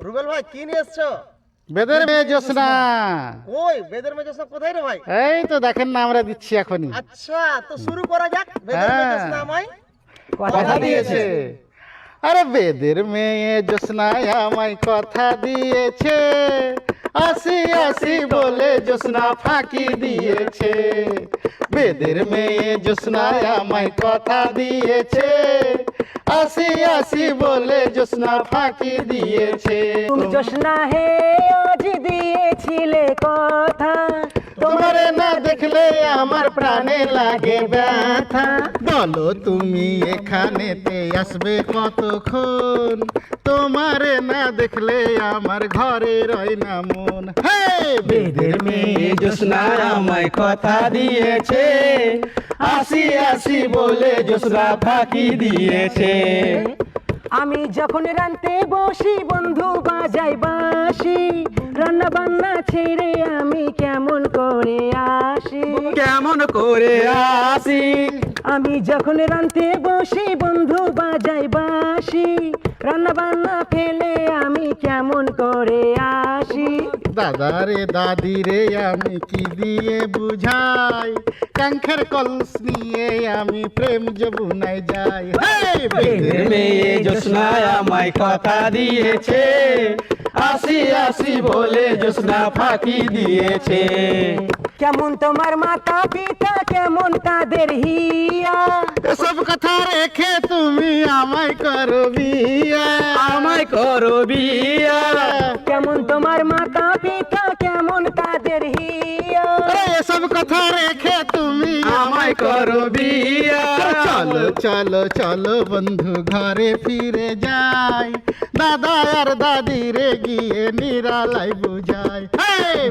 রুবেল ভাই কি নিয়ে এসছো? বেদের মেয়ে জোসনা ওই বেদের মেজাজ কোথায় রে ভাই? এই তো দেখেন না আমরা দিচ্ছি এখনই। আচ্ছা তো শুরু করা যাক বেদের হ্যাঁ। মেজাজ আমায়। কথা দিয়েছে। আরে বেদের মেয়ে জোসনায় আমায় কথা দিয়েছে। আসি আসি বলে জোসনা ফাঁকি দিয়েছে। বেদের মেয়ে জোসনায় আমায় কথা দিয়েছে। আসি আসি বলে জোসনা ফাঁকি দিয়েছে। জোসনা হে আজ দিয়েছিলে না দেখলে আমার প্রাণে লাগে ব্যথা। বলো তুমি এখানেতে আসবে কতক্ষণ? তোমারে না দেখলে আমার ঘরে রয় না মন। বেদের মেয়ে জোসনা আমায় কথা দিয়েছে। আসি আসি বলে জোসনা ফাঁকি দিয়েছে। আমি যখন রানতে বসি, বন্ধু বাজাই বাসি রান্না বান্না ছেড়ে কেমন করে আসি? আমি যখন রানতে বসি বন্ধু বাজাই বাসি রান্না বান্না ফেলে আমি কেমন করে আসি? দাদা রে দাদি রে আমি কি দিয়ে বুঝাই? কাঙ্ক্ষের কলস নিয়ে আমি প্রেম যমুনায় যাই। মেয়ে জোসনায় আমায় কথা দিয়েছে। আসি আসি বলে জোসনা ফাঁকি দিয়েছে। কেমন তোমার মাতা পিতা কেমন তাদের হিয়া? এসব কথা রেখে তুমি আমায় করো বিয়া। আমায় করো বিয়া। কেমন তোমার মাতা পিতা কেমন তাদের হিয়া? এসব কথা রেখে তুমি আমায় করো বিয়া। চলো চলো বন্ধু ঘরে ফিরে যাই। দাদা আর দাদি রে গিয়ে নিরালাই বুঝাই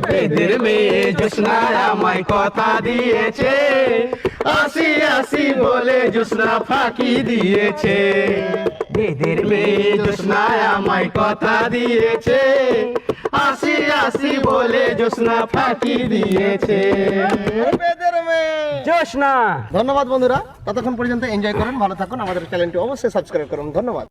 বেদের মেয়ে জোসনা আমায় কথা দিয়েছে। আসি আসি বলে জোসনা ফাঁকি দিয়েছে। বেদের মেয়ে জোসনা আমায় কথা দিয়েছে। আসি আসি বলে জোসনা ফাঁকি দিয়েছে। বেদের না। ধন্যবাদ বন্ধুরা। ততক্ষণ পর্যন্ত এনজয় করুন, ভালো থাকুন। আমাদের চ্যানেলটি অবশ্যই সাবস্ক্রাইব করুন। ধন্যবাদ।